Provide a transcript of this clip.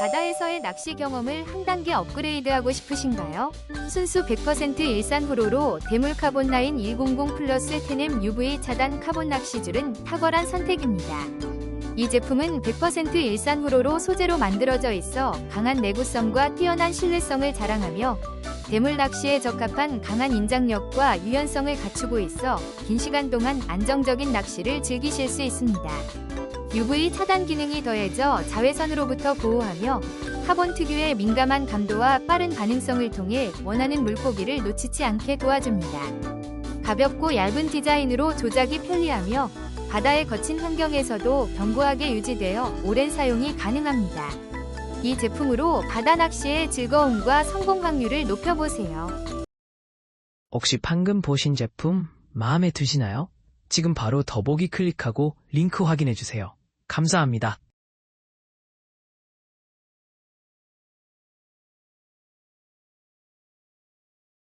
바다에서의 낚시 경험을 한 단계 업그레이드하고 싶으신가요? 순수 100% 일산 후로로 대물 카본 라인 100 플러스 테넴 UV 차단 카본 낚시줄은 탁월한 선택입니다. 이 제품은 100% 일산 후로로 소재로 만들어져 있어 강한 내구성과 뛰어난 신뢰성을 자랑하며 대물 낚시에 적합한 강한 인장력과 유연성을 갖추고 있어 긴 시간 동안 안정적인 낚시를 즐기실 수 있습니다. UV 차단 기능이 더해져 자외선으로부터 보호하며 카본 특유의 민감한 감도와 빠른 반응성을 통해 원하는 물고기를 놓치지 않게 도와줍니다. 가볍고 얇은 디자인으로 조작이 편리하며 바다의 거친 환경에서도 견고하게 유지되어 오랜 사용이 가능합니다. 이 제품으로 바다 낚시의 즐거움과 성공 확률을 높여보세요. 혹시 방금 보신 제품 마음에 드시나요? 지금 바로 더보기 클릭하고 링크 확인해주세요. 감사합니다.